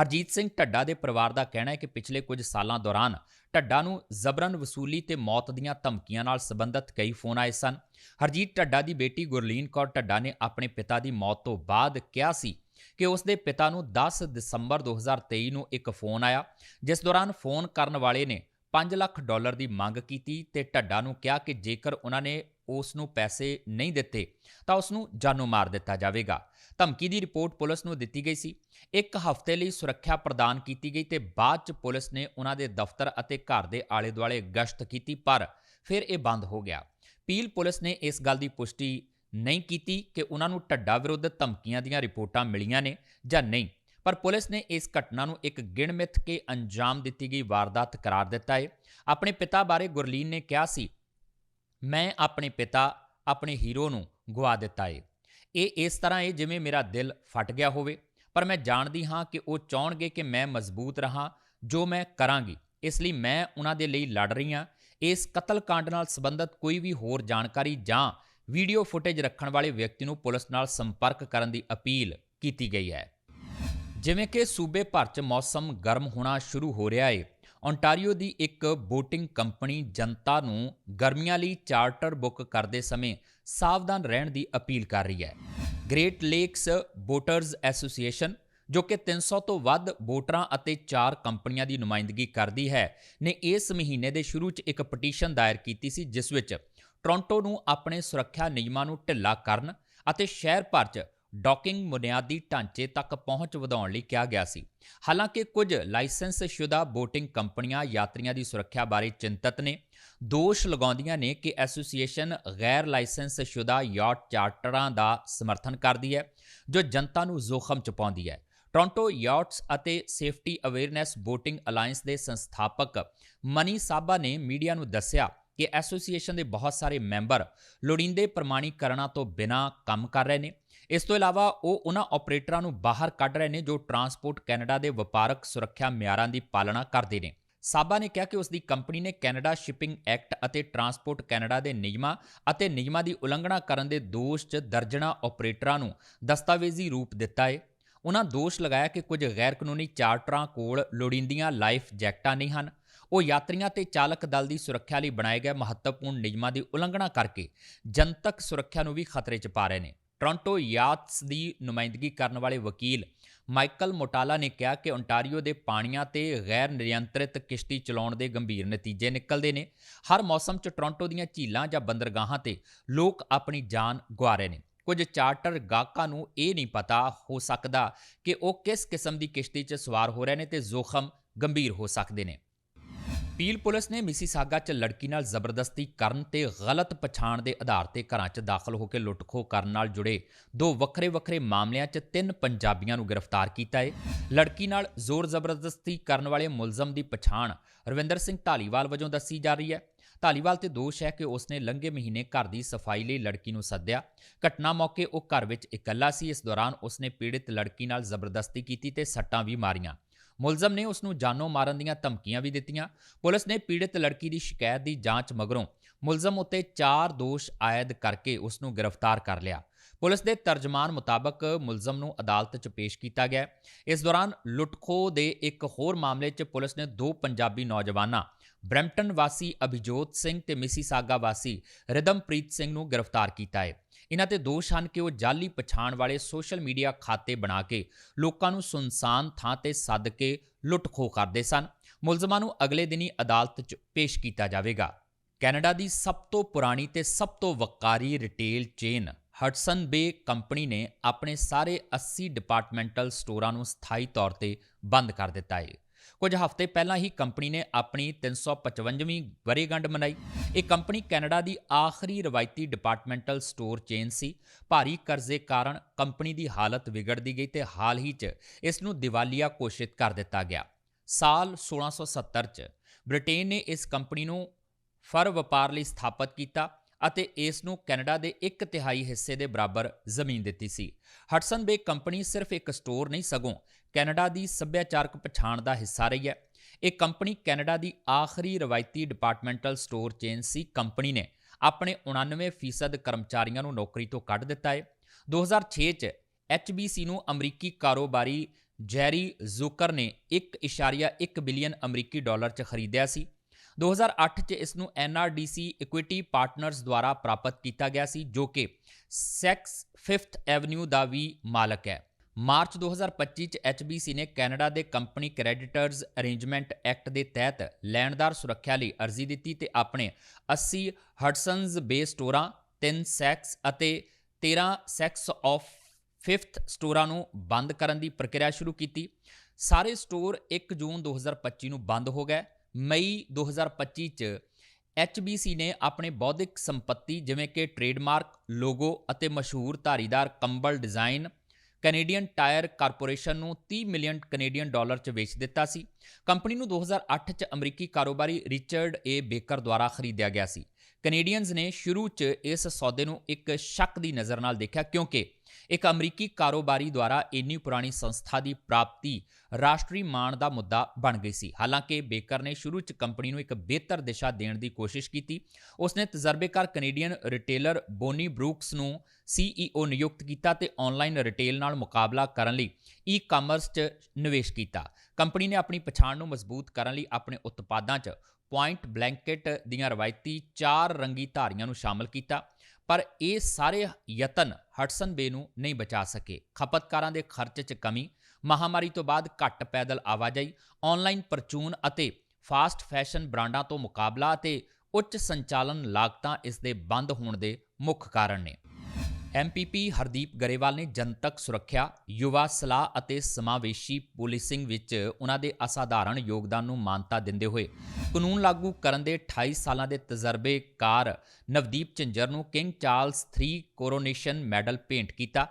ਹਰਜੀਤ ਸਿੰਘ ਢੱਡਾ ਦੇ ਪਰਿਵਾਰ ਦਾ ਕਹਿਣਾ ਹੈ ਕਿ ਪਿਛਲੇ ਕੁਝ ਸਾਲਾਂ ਦੌਰਾਨ ਢੱਡਾ ਨੂੰ ਜ਼ਬਰਨ ਵਸੂਲੀ ਤੇ ਮੌਤ ਦੀਆਂ ਧਮਕੀਆਂ ਨਾਲ ਸੰਬੰਧਿਤ ਕਈ ਫੋਨ ਆਏ ਸਨ। ਹਰਜੀਤ ਢੱਡਾ ਦੀ ਬੇਟੀ ਗੁਰਲੀਨ ਕੌਰ ਢੱਡਾ ਨੇ ਆਪਣੇ ਪਿਤਾ ਦੀ ਮੌਤ ਤੋਂ ਬਾਅਦ ਕਿਹਾ ਸੀ ਕਿ ਉਸ ਦੇ ਪਿਤਾ ਨੂੰ 10 ਦਸੰਬਰ 2023 ਨੂੰ ਇੱਕ ਫੋਨ ਆਇਆ, ਜਿਸ ਦੌਰਾਨ ਫੋਨ ਕਰਨ ਵਾਲੇ ਨੇ 5 ਲੱਖ ਡਾਲਰ ਦੀ ਮੰਗ ਕੀਤੀ ਤੇ ਢੱਡਾ ਨੂੰ ਕਿਹਾ ਕਿ ਜੇਕਰ ਉਹਨਾਂ ਨੇ ਉਸ ਨੂੰ ਪੈਸੇ ਨਹੀਂ ਦਿੱਤੇ, ਤਾਂ ਉਸ ਨੂੰ ਜਾਨੋਂ ਮਾਰ ਦਿੱਤਾ ਜਾਵੇਗਾ। ਧਮਕੀ ਦੀ ਰਿਪੋਰਟ ਪੁਲਿਸ ਨੂੰ ਦਿੱਤੀ ਗਈ ਸੀ। ਇੱਕ ਹਫ਼ਤੇ ਲਈ ਸੁਰੱਖਿਆ ਪ੍ਰਦਾਨ ਕੀਤੀ ਗਈ ਤੇ ਬਾਅਦ ਚ ਪੁਲਿਸ ਨੇ ਉਹਨਾਂ ਦੇ ਦਫ਼ਤਰ ਅਤੇ ਘਰ ਦੇ ਆਲੇ-ਦੁਆਲੇ ਗਸ਼ਤ ਕੀਤੀ, ਪਰ ਫਿਰ ਇਹ ਬੰਦ ਹੋ ਗਿਆ। ਪੀਲ ਪੁਲਿਸ ਨੇ ਇਸ ਗੱਲ ਦੀ ਪੁਸ਼ਟੀ ਨਹੀਂ ਕੀਤੀ ਕਿ ਉਹਨਾਂ ਨੂੰ ਢੱਡਾ ਵਿਰੁੱਧ ਧਮਕੀਆਂ ਦੀਆਂ ਰਿਪੋਰਟਾਂ ਮਿਲੀਆਂ ਨੇ ਜਾਂ ਨਹੀਂ, ਪਰ ਪੁਲਿਸ ਨੇ ਇਸ ਘਟਨਾ ਨੂੰ ਇੱਕ ਗਿਣਮਿੱਥ ਕੇ ਅੰਜਾਮ ਦਿੱਤੀ ਗਈ ਵਾਰਦਾਤ ਕਰਾਰ ਦਿੱਤਾ ਹੈ ਆਪਣੇ ਪਿਤਾ ਬਾਰੇ ਗੁਰਲੀਨ ਨੇ ਕਿਹਾ ਸੀ ਮੈਂ ਆਪਣੇ ਪਿਤਾ, ਆਪਣੇ ਹੀਰੋ ਨੂੰ ਗਵਾ ਦਿੱਤਾ ਏ। ਇਹ ਇਸ ਤਰ੍ਹਾਂ ਏ ਜਿਵੇਂ ਮੇਰਾ ਦਿਲ ਫਟ ਗਿਆ ਹੋਵੇ, ਪਰ ਮੈਂ ਜਾਣਦੀ ਹਾਂ ਕਿ ਉਹ ਚਾਹਣਗੇ ਕਿ ਮੈਂ ਮਜ਼ਬੂਤ ਰਹਾ, ਜੋ ਮੈਂ ਕਰਾਂਗੀ। ਇਸ ਲਈ ਮੈਂ ਉਹਨਾਂ ਦੇ ਲਈ ਲੜ ਰਹੀ ਹਾਂ। ਇਸ ਕਤਲकांड ਨਾਲ ਸੰਬੰਧਿਤ ਕੋਈ ਵੀ ਹੋਰ ਜਾਣਕਾਰੀ ਜਾਂ ਵੀਡੀਓ ਫੁਟੇਜ ਰੱਖਣ ਵਾਲੇ ਵਿਅਕਤੀ ਨੂੰ ਪੁਲਿਸ ਨਾਲ ਸੰਪਰਕ ਕਰਨ ਦੀ ਅਪੀਲ ਕੀਤੀ ਗਈ ਹੈ। ਜਿਵੇਂ ਕਿ ਸੂਬੇ ਭਰ 'ਚ ਮੌਸਮ ਗਰਮ ਹੋਣਾ ਸ਼ੁਰੂ ਹੋ ਰਿਹਾ ਹੈ ਓਨਟਾਰੀਓ ਦੀ ਇੱਕ ਬੋਟਿੰਗ ਕੰਪਨੀ ਜਨਤਾ ਨੂੰ ਗਰਮੀਆਂ ਲਈ ਚਾਰਟਰ ਬੁੱਕ ਕਰਦੇ ਸਮੇਂ ਸਾਵਧਾਨ ਰਹਿਣ ਦੀ ਅਪੀਲ ਕਰ ਰਹੀ ਹੈ। ਗ੍ਰੇਟ ਲੇਕਸ ਬੋਟਰਸ ਐਸੋਸੀਏਸ਼ਨ, ਜੋ ਕਿ 300 ਤੋਂ ਵੱਧ ਬੋਟਰਾਂ ਅਤੇ ਚਾਰ ਕੰਪਨੀਆਂ ਦੀ ਨੁਮਾਇੰਦਗੀ ਕਰਦੀ ਹੈ, ਨੇ ਇਸ ਮਹੀਨੇ ਦੇ ਸ਼ੁਰੂ 'ਚ ਇੱਕ ਪਟੀਸ਼ਨ ਦਾਇਰ ਕੀਤੀ ਸੀ, ਜਿਸ ਵਿੱਚ ਟੋਰਾਂਟੋ ਨੂੰ ਆਪਣੇ ਸੁਰੱਖਿਆ ਨਿਯਮਾਂ ਨੂੰ ਢਿੱਲਾ ਕਰਨ ਅਤੇ ਸ਼ਹਿਰ ਭਰ 'ਚ ਡਾਕਿੰਗ ਬੁਨਿਆਦੀ ਢਾਂਚੇ ਤੱਕ ਪਹੁੰਚ ਵਧਾਉਣ ਲਈ ਕਿਹਾ ਗਿਆ ਸੀ। ਹਾਲਾਂਕਿ ਕੁਝ ਲਾਇਸੈਂਸ ਸ਼ੁਦਾ ਬੋਟਿੰਗ ਕੰਪਨੀਆਂ ਯਾਤਰੀਆਂ ਦੀ ਸੁਰੱਖਿਆ ਬਾਰੇ ਚਿੰਤਤ ਨੇ। ਦੋਸ਼ ਲਗਾਉਂਦੀਆਂ ਨੇ ਕਿ ਐਸੋਸੀਏਸ਼ਨ ਗੈਰ ਲਾਇਸੈਂਸ ਸ਼ੁਦਾ ਯਾਟ ਚਾਰਟਰਾਂ ਦਾ ਸਮਰਥਨ ਕਰਦੀ ਹੈ, ਜੋ ਜਨਤਾ ਨੂੰ ਜ਼ੋਖਮ ਚ ਪਾਉਂਦੀ ਹੈ। ਟੋਰਾਂਟੋ ਯਾਟਸ ਅਤੇ ਸੇਫਟੀ ਅਵੇਅਰਨੈਸ ਬੋਟਿੰਗ ਅਲਾਈਅੰਸ ਦੇ ਸੰਸਥਾਪਕ ਮਨੀ ਸਾਬਾ ਨੇ ਮੀਡੀਆ ਨੂੰ ਦੱਸਿਆ ਕਿ ਐਸੋਸੀਏਸ਼ਨ ਦੇ ਬਹੁਤ ਸਾਰੇ ਮੈਂਬਰ ਲੋੜੀਂਦੇ ਪ੍ਰਮਾਣੀਕਰਨਾਂ ਤੋਂ ਬਿਨਾਂ ਕੰਮ ਕਰ ਰਹੇ ਨੇ। ਇਸ ਤੋਂ ਇਲਾਵਾ ਉਹ ਉਹਨਾਂ ਆਪਰੇਟਰਾਂ ਨੂੰ ਬਾਹਰ ਕੱਢ ਰਹੇ ਨੇ ਜੋ ਟਰਾਂਸਪੋਰਟ ਕੈਨੇਡਾ ਦੇ ਵਪਾਰਕ ਸੁਰੱਖਿਆ ਮਿਆਰਾਂ ਦੀ ਪਾਲਣਾ ਕਰਦੇ ਨੇ। ਸਾਬਾ ਨੇ ਕਿਹਾ ਕਿ ਉਸ ਦੀ ਕੰਪਨੀ ਨੇ ਕੈਨੇਡਾ ਸ਼ਿਪਿੰਗ ਐਕਟ ਅਤੇ ਟਰਾਂਸਪੋਰਟ ਕੈਨੇਡਾ ਦੇ ਨਿਯਮਾਂ ਅਤੇ ਨਿਯਮਾਂ ਦੀ ਉਲੰਘਣਾ ਕਰਨ ਦੇ ਦੋਸ਼ 'ਚ ਦਰਜਨਾ ਆਪਰੇਟਰਾਂ ਨੂੰ ਦਸਤਾਵੇਜ਼ੀ ਰੂਪ ਦਿੱਤਾ ਹੈ ਉਹਨਾਂ ਦੋਸ਼ ਲਗਾਇਆ ਕਿ ਕੁਝ ਗੈਰ ਕਾਨੂੰਨੀ ਚਾਰਟਰਾਂ ਕੋਲ ਲੋੜੀਂਦੀਆਂ ਲਾਈਫ ਜੈਕਟਾਂ ਨਹੀਂ ਹਨ। ਉਹ ਯਾਤਰੀਆਂ ਤੇ ਚਾਲਕ ਦਲ ਦੀ ਸੁਰੱਖਿਆ ਲਈ ਬਣਾਏ ਗਏ ਮਹੱਤਵਪੂਰਨ ਨਿਯਮਾਂ ਦੀ ਉਲੰਘਣਾ ਕਰਕੇ ਜਨਤਕ ਸੁਰੱਖਿਆ ਨੂੰ ਵੀ ਖਤਰੇ 'ਚ ਪਾ ਰਹੇ ਨੇ। ਟੋਰਾਂਟੋ ਯਾਟਸ ਦੀ ਨੁਮਾਇੰਦਗੀ ਕਰਨ ਵਾਲੇ ਵਕੀਲ ਮਾਈਕਲ ਮੋਟਾਲਾ ਨੇ ਕਿਹਾ ਕਿ ਓਨਟਾਰੀਓ ਦੇ ਪਾਣੀਆਂ ਤੇ ਗੈਰ ਨਿਯੰਤਰਿਤ ਕਿਸ਼ਤੀ ਚਲਾਉਣ ਦੇ ਗੰਭੀਰ ਨਤੀਜੇ ਨਿਕਲਦੇ ਨੇ। ਹਰ ਮੌਸਮ 'ਚ ਟੋਰਾਂਟੋ ਦੀਆਂ ਝੀਲਾਂ ਜਾਂ ਬੰਦਰਗਾਹਾਂ ਤੇ ਲੋਕ ਆਪਣੀ ਜਾਨ ਗਵਾ ਰਹੇ ਨੇ। ਕੁਝ ਚਾਰਟਰ ਗਾਹਕਾਂ ਨੂੰ ਇਹ ਨਹੀਂ ਪਤਾ ਹੋ ਸਕਦਾ ਕਿ ਉਹ ਕਿਸ ਕਿਸਮ ਦੀ ਕਿਸ਼ਤੀ 'ਚ ਸਵਾਰ ਹੋ ਰਹੇ ਨੇ ਤੇ ਜ਼ੋਖਮ ਗੰਭੀਰ ਹੋ ਸਕਦੇ ਨੇ। ਪੀਲ ਪੁਲਿਸ ਨੇ ਮਿਸੀਸਾਗਾ 'ਚ ਲੜਕੀ ਨਾਲ ਜ਼ਬਰਦਸਤੀ ਕਰਨ ਤੇ ਗਲਤ ਪਛਾਣ ਦੇ ਆਧਾਰ ਤੇ ਘਰਾਂ 'ਚ ਦਾਖਲ ਹੋ ਕੇ ਲੁੱਟਖੋ ਕਰਨ ਨਾਲ ਜੁੜੇ ਦੋ ਵੱਖਰੇ-ਵੱਖਰੇ ਮਾਮਲਿਆਂ 'ਚ ਤਿੰਨ ਪੰਜਾਬੀਆਂ ਨੂੰ ਗ੍ਰਿਫਤਾਰ ਕੀਤਾ ਹੈ ਲੜਕੀ ਨਾਲ ਜ਼ੋਰ ਜ਼ਬਰਦਸਤੀ ਕਰਨ ਵਾਲੇ ਮੁਲਜ਼ਮ ਦੀ ਪਛਾਣ ਰਵਿੰਦਰ ਸਿੰਘ ਢਾਲੀਵਾਲ ਵਜੋਂ ਦੱਸੀ ਜਾ ਰਹੀ ਹੈ। ਢਾਲੀਵਾਲ ਤੇ ਦੋਸ਼ ਹੈ ਕਿ ਉਸਨੇ ਲੰਘੇ ਮਹੀਨੇ ਘਰ ਦੀ ਸਫ਼ਾਈ ਲਈ ਲੜਕੀ ਨੂੰ ਸੱਦਿਆ। ਘਟਨਾ ਮੌਕੇ ਉਹ ਘਰ ਵਿੱਚ ਇਕੱਲਾ ਸੀ। ਇਸ ਦੌਰਾਨ ਉਸਨੇ ਪੀੜਿਤ ਲੜਕੀ ਨਾਲ ਜ਼ਬਰਦਸਤੀ ਕੀਤੀ ਤੇ ਸੱਟਾਂ ਵੀ ਮਾਰੀਆਂ। ਮੁਲਜ਼ਮ ਨੇ ਉਸ ਨੂੰ ਜਾਨੋਂ ਮਾਰਨ ਦੀਆਂ ਧਮਕੀਆਂ ਵੀ ਦਿੱਤੀਆਂ। ਪੁਲਿਸ ਨੇ ਪੀੜਤ ਲੜਕੀ ਦੀ ਸ਼ਿਕਾਇਤ ਦੀ ਜਾਂਚ ਮਗਰੋਂ ਮੁਲਜ਼ਮ ਉੱਤੇ ਚਾਰ ਦੋਸ਼ ਆਇਦ ਕਰਕੇ ਉਸ ਨੂੰ ਗ੍ਰਿਫਤਾਰ ਕਰ ਲਿਆ। ਪੁਲਿਸ ਦੇ ਤਰਜਮਾਨ ਮੁਤਾਬਕ ਮੁਲਜ਼ਮ ਨੂੰ ਅਦਾਲਤ 'ਚ ਪੇਸ਼ ਕੀਤਾ ਗਿਆ। ਇਸ ਦੌਰਾਨ ਲੁੱਟਖੋ ਦੇ ਇੱਕ ਹੋਰ ਮਾਮਲੇ 'ਚ ਪੁਲਿਸ ਨੇ ਦੋ ਪੰਜਾਬੀ ਨੌਜਵਾਨਾਂ, ਬ੍ਰੈਂਪਟਨ ਵਾਸੀ ਅਭਿਜੋਤ ਸਿੰਘ ਤੇ ਮਿਸੀਸਾਗਾ ਵਾਸੀ ਰਿਦਮਪ੍ਰੀਤ ਸਿੰਘ ਨੂੰ ਗ੍ਰਿਫਤਾਰ ਕੀਤਾ ਹੈ। ਇਹਨਾਂ ਤੇ ਦੋਸ਼ ਹਨ ਕਿ ਉਹ ਜਾਲੀ ਪਛਾਣ ਵਾਲੇ ਸੋਸ਼ਲ ਮੀਡੀਆ ਖਾਤੇ ਬਣਾ ਕੇ ਲੋਕਾਂ ਨੂੰ ਸੁਨਸਾਨ ਥਾਂ ਤੇ ਸੱਦ ਕੇ ਲੁੱਟ-ਖੋਹ ਕਰਦੇ ਸਨ। ਮੁਲਜ਼ਮਾਂ ਨੂੰ ਅਗਲੇ ਦਿਨੀ ਅਦਾਲਤ 'ਚ ਪੇਸ਼ ਕੀਤਾ ਜਾਵੇਗਾ। ਕੈਨੇਡਾ ਦੀ ਸਭ ਤੋਂ ਪੁਰਾਣੀ ਤੇ ਸਭ ਤੋਂ ਵਕਾਰੀ retail chain Hudson Bay Company ਨੇ ਆਪਣੇ ਸਾਰੇ 80 ਡਿਪਾਰਟਮੈਂਟਲ ਸਟੋਰਾਂ ਨੂੰ ਸਥਾਈ ਤੌਰ ਤੇ ਬੰਦ ਕਰ ਦਿੱਤਾ ਹੈ ਕੁਝ ਹਫ਼ਤੇ ਪਹਿਲਾਂ ਹੀ ਕੰਪਨੀ ਨੇ ਆਪਣੀ 355ਵੀਂ ਵਰੇਗੰਢ ਮਨਾਈ। ਇਹ ਕੰਪਨੀ ਕੈਨੇਡਾ ਦੀ ਆਖਰੀ ਰਵਾਇਤੀ ਡਿਪਾਰਟਮੈਂਟਲ ਸਟੋਰ ਚੇਨ ਸੀ। ਭਾਰੀ ਕਰਜ਼ੇ ਕਾਰਨ ਕੰਪਨੀ ਦੀ ਹਾਲਤ ਵਿਗੜਦੀ ਗਈ ਤੇ ਹਾਲ ਹੀ 'ਚ ਇਸ ਨੂੰ ਦਿਵਾਲੀਆ ਘੋਸ਼ਿਤ ਕਰ ਦਿੱਤਾ ਗਿਆ। ਸਾਲ 1670 'ਚ ਬ੍ਰਿਟੇਨ ਨੇ ਇਸ ਕੰਪਨੀ ਨੂੰ ਫਰ ਵਪਾਰ ਲਈ ਸਥਾਪਿਤ ਕੀਤਾ ਅਤੇ ਇਸ ਨੂੰ ਕੈਨੇਡਾ ਦੇ ਇੱਕ ਤਿਹਾਈ ਹਿੱਸੇ ਦੇ ਬਰਾਬਰ ਜ਼ਮੀਨ ਦਿੱਤੀ ਸੀ। ਹਟਸਨ ਬੇ ਕੰਪਨੀ ਸਿਰਫ ਇੱਕ ਸਟੋਰ ਨਹੀਂ, ਸਗੋਂ ਕੈਨੇਡਾ ਦੀ ਸੱਭਿਆਚਾਰਕ ਪਛਾਣ ਦਾ ਹਿੱਸਾ ਰਹੀ ਹੈ। ਇਹ ਕੰਪਨੀ ਕੈਨੇਡਾ ਦੀ ਆਖਰੀ ਰਵਾਇਤੀ ਡਿਪਾਰਟਮੈਂਟਲ ਸਟੋਰ ਚੇਨ ਸੀ ਕੰਪਨੀ ਨੇ ਆਪਣੇ 99% ਕਰਮਚਾਰੀਆਂ ਨੂੰ ਨੌਕਰੀ ਤੋਂ ਕੱਢ ਦਿੱਤਾ ਹੈ। 2006 ਚ HBC ਨੂੰ ਅਮਰੀਕੀ ਕਾਰੋਬਾਰੀ ਜੈਰੀ ਜ਼ੁਕਰ ਨੇ 1.1 ਬਿਲੀਅਨ ਅਮਰੀਕੀ ਡਾਲਰ 'ਚ ਖਰੀਦਿਆ ਸੀ। 2008 ਚ ਇਸ ਨੂੰ NRDC ਇਕੁਇਟੀ ਪਾਰਟਨਰਸ ਦੁਆਰਾ ਪ੍ਰਾਪਤ ਕੀਤਾ ਗਿਆ ਸੀ, ਜੋ ਕਿ ਸੈਕਸ 5th ਐਵਨਿਊ ਦਾ ਵੀ ਮਾਲਕ ਹੈ। ਮਾਰਚ 2025 ਚ HBC ਨੇ ਕੈਨੇਡਾ ਦੇ ਕੰਪਨੀ ਕ੍ਰੈਡੀਟਰਜ਼ ਅਰੇਂਜਮੈਂਟ ਐਕਟ ਦੇ ਤਹਿਤ ਲੈਣਦਾਰ ਸੁਰੱਖਿਆ ਲਈ ਅਰਜ਼ੀ ਦਿੱਤੀ ਤੇ ਆਪਣੇ 80 ਹਡਸਨਸ ਬੇ ਸਟੋਰਾਂ 3 ਸੈਕਸ ਅਤੇ 13 ਸੈਕਸ ਆਫ 5th ਸਟੋਰਾਂ ਨੂੰ ਬੰਦ ਕਰਨ ਦੀ ਪ੍ਰਕਿਰਿਆ ਸ਼ੁਰੂ ਕੀਤੀ। ਸਾਰੇ ਸਟੋਰ 1 ਜੂਨ 2025 ਨੂੰ ਬੰਦ ਹੋ ਗਏ। ਮਈ 2025 ਚ HBC ਨੇ ਆਪਣੇ ਬੌਧਿਕ ਸੰਪਤੀ ਜਿਵੇਂ ਕਿ ਟ੍ਰੇਡਮਾਰਕ, ਲੋਗੋ ਅਤੇ ਮਸ਼ਹੂਰ ਧਾਰੀਦਾਰ ਕੰਬਲ ਡਿਜ਼ਾਈਨ ਕੈਨੇਡੀਅਨ ਟਾਇਰ ਕਾਰਪੋਰੇਸ਼ਨ ਨੂੰ 30 ਮਿਲੀਅਨ ਕੈਨੇਡੀਅਨ ਡਾਲਰ 'ਚ ਵੇਚ ਦਿੱਤਾ ਸੀ। ਕੰਪਨੀ ਨੂੰ 2008 'ਚ ਅਮਰੀਕੀ ਕਾਰੋਬਾਰੀ ਰਿਚਰਡ ਏ ਬੇਕਰ ਦੁਆਰਾ ਖਰੀਦਿਆ ਗਿਆ ਸੀ। ਕੈਨੇਡੀਅਨਜ਼ ਨੇ ਸ਼ੁਰੂ 'ਚ ਇਸ ਸੌਦੇ ਨੂੰ ਇੱਕ ਸ਼ੱਕ ਦੀ ਨਜ਼ਰ ਨਾਲ ਦੇਖਿਆ ਕਿਉਂਕਿ ਇੱਕ ਅਮਰੀਕੀ ਕਾਰੋਬਾਰੀ ਦੁਆਰਾ ਇੰਨੀ ਪੁਰਾਣੀ ਸੰਸਥਾ ਦੀ ਪ੍ਰਾਪਤੀ ਰਾਸ਼ਟਰੀ ਮਾਣ ਦਾ ਮੁੱਦਾ ਬਣ ਗਈ ਸੀ। ਹਾਲਾਂਕਿ ਬੇਕਰ ਨੇ ਸ਼ੁਰੂ 'ਚ ਕੰਪਨੀ ਨੂੰ ਇੱਕ ਬਿਹਤਰ ਦਿਸ਼ਾ ਦੇਣ ਦੀ ਕੋਸ਼ਿਸ਼ ਕੀਤੀ। ਉਸਨੇ ਤਜਰਬੇਕਾਰ ਕੈਨੇਡੀਅਨ ਰਿਟੇਲਰ ਬੋਨੀ ਬਰੂਕਸ ਨੂੰ CEO ਨਿਯੁਕਤ ਕੀਤਾ ਤੇ ਆਨਲਾਈਨ ਰਿਟੇਲ ਨਾਲ ਮੁਕਾਬਲਾ ਕਰਨ ਲਈ ਈ-ਕਾਮਰਸ 'ਚ ਨਿਵੇਸ਼ ਕੀਤਾ। ਕੰਪਨੀ ਨੇ ਆਪਣੀ ਪਛਾਣ ਨੂੰ ਮਜ਼ਬੂਤ ਕਰਨ ਲਈ ਆਪਣੇ ਉਤਪਾਦਾਂ 'ਚ ਪੁਆਇੰਟ ਬਲੈਂਕਟ ਦੀਆਂ ਰਵਾਇਤੀ ਚਾਰ ਰੰਗੀ ਧਾਰੀਆਂ ਨੂੰ ਸ਼ਾਮਲ ਕੀਤਾ, ਪਰ ਇਹ ਸਾਰੇ ਯਤਨ ਹਟਸਨ ਬੇ ਨੂੰ ਨਹੀਂ ਬਚਾ ਸਕੇ। ਖਪਤਕਾਰਾਂ ਦੇ ਖਰਚ 'ਚ ਕਮੀ, ਮਹਾਮਾਰੀ ਤੋਂ ਬਾਅਦ ਘੱਟ ਪੈਦਲ ਆਵਾਜਾਈ ਆਨਲਾਈਨ ਪਰਚੂਨ ਅਤੇ ਫਾਸਟ ਫੈਸ਼ਨ ਬ੍ਰਾਂਡਾਂ ਤੋਂ ਮੁਕਾਬਲਾ ਅਤੇ ਉੱਚ ਸੰਚਾਲਨ ਲਾਗਤਾਂ ਇਸ ਦੇ ਬੰਦ ਹੋਣ ਦੇ ਮੁੱਖ ਕਾਰਨ ਨੇ। ਐਮਪੀਪੀ ਹਰਦੀਪ ਗਰੇਵਾਲ ਨੇ ਜਨਤਕ ਸੁਰੱਖਿਆ, ਯੁਵਾ ਸਲਾਹ ਅਤੇ ਸਮਾਵੇਸ਼ੀ ਪੁਲਿਸਿੰਗ ਵਿੱਚ ਉਹਨਾਂ ਦੇ ਅਸਾਧਾਰਣ ਯੋਗਦਾਨ ਨੂੰ ਮਾਨਤਾ ਦਿੰਦੇ ਹੋਏ ਕਾਨੂੰਨ ਲਾਗੂ ਕਰਨ ਦੇ 28 ਸਾਲਾਂ ਦੇ ਤਜਰਬੇਕਾਰ ਨਵਦੀਪ ਝਿੰਜਰ ਨੂੰ ਕਿੰਗ ਚਾਰਲਸ 3 ਕੋਰੋਨੇਸ਼ਨ ਮੈਡਲ ਭੇਂਟ ਕੀਤਾ।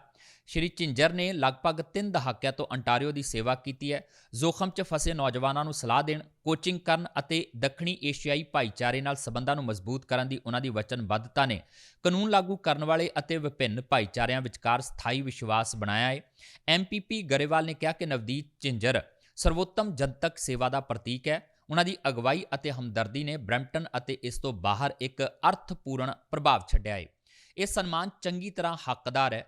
ਸ਼੍ਰੀ ਝਿੰਜਰ ਨੇ ਲਗਭਗ 3 ਦਹਾਕਿਆਂ ਤੋਂ ਅੰਟਾਰੀਓ ਦੀ ਸੇਵਾ ਕੀਤੀ ਹੈ। ਜ਼ੋਖਮ 'ਚ ਫਸੇ ਨੌਜਵਾਨਾਂ ਨੂੰ ਸਲਾਹ ਦੇਣ ਕੋਚਿੰਗ ਕਰਨ ਅਤੇ ਦੱਖਣੀ ਏਸ਼ੀਆਈ ਭਾਈਚਾਰੇ ਨਾਲ ਸਬੰਧਾਂ ਨੂੰ ਮਜ਼ਬੂਤ ਕਰਨ ਦੀ ਉਹਨਾਂ ਦੀ ਵਚਨਬੱਧਤਾ ਨੇ ਕਾਨੂੰਨ ਲਾਗੂ ਕਰਨ ਵਾਲੇ ਅਤੇ ਵਿਭਿੰਨ ਭਾਈਚਾਰਿਆਂ ਵਿਚਕਾਰ ਸਥਾਈ ਵਿਸ਼ਵਾਸ ਬਣਾਇਆ ਹੈ। ਐਮਪੀਪੀ ਗਰੇਵਾਲ ਨੇ ਕਿਹਾ ਕਿ ਨਵਦੀਪ ਝਿੰਜਰ ਸਰਵੋਤਮ ਜਨਤਕ ਸੇਵਾ ਦਾ ਪ੍ਰਤੀਕ ਹੈ। ਉਹਨਾਂ ਦੀ ਅਗਵਾਈ ਅਤੇ ਹਮਦਰਦੀ ਨੇ ਬ੍ਰੈਂਪਟਨ ਅਤੇ ਇਸ ਤੋਂ ਬਾਹਰ ਇੱਕ ਅਰਥਪੂਰਨ ਪ੍ਰਭਾਵ ਛੱਡਿਆ ਹੈ। ਇਹ ਸਨਮਾਨ ਚੰਗੀ ਤਰ੍ਹਾਂ ਹੱਕਦਾਰ ਹੈ।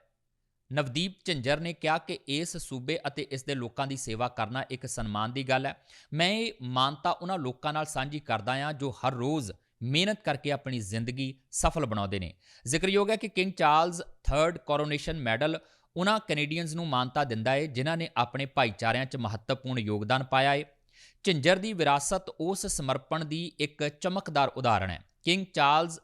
ਨਵਦੀਪ ਝਿੰਜਰ ਨੇ ਕਿਹਾ ਕਿ ਇਸ ਸੂਬੇ ਅਤੇ ਇਸ ਦੇ ਲੋਕਾਂ ਦੀ ਸੇਵਾ ਕਰਨਾ ਇੱਕ ਸਨਮਾਨ ਦੀ ਗੱਲ ਹੈ। ਮੈਂ ਇਹ ਮਾਨਤਾ ਉਹਨਾਂ ਲੋਕਾਂ ਨਾਲ ਸਾਂਝੀ ਕਰਦਾ ਹਾਂ ਜੋ ਹਰ ਰੋਜ਼ ਮਿਹਨਤ ਕਰਕੇ ਆਪਣੀ ਜ਼ਿੰਦਗੀ ਸਫਲ ਬਣਾਉਂਦੇ ਨੇ। ਜ਼ਿਕਰਯੋਗ ਹੈ ਕਿ King Charles 3rd coronation medal ਉਹਨਾਂ ਕੈਨੇਡੀਅਨਸ ਨੂੰ ਮਾਨਤਾ ਦਿੰਦਾ ਹੈ ਜਿਨ੍ਹਾਂ ਨੇ ਆਪਣੇ ਭਾਈਚਾਰਿਆਂ 'ਚ ਮਹੱਤਵਪੂਰਨ ਯੋਗਦਾਨ ਪਾਇਆ ਹੈ। ਝਿੰਜਰ ਦੀ ਵਿਰਾਸਤ ਉਸ ਸਮਰਪਣ ਦੀ ਇੱਕ ਚਮਕਦਾਰ ਉਦਾਹਰਣ ਹੈ। King Charles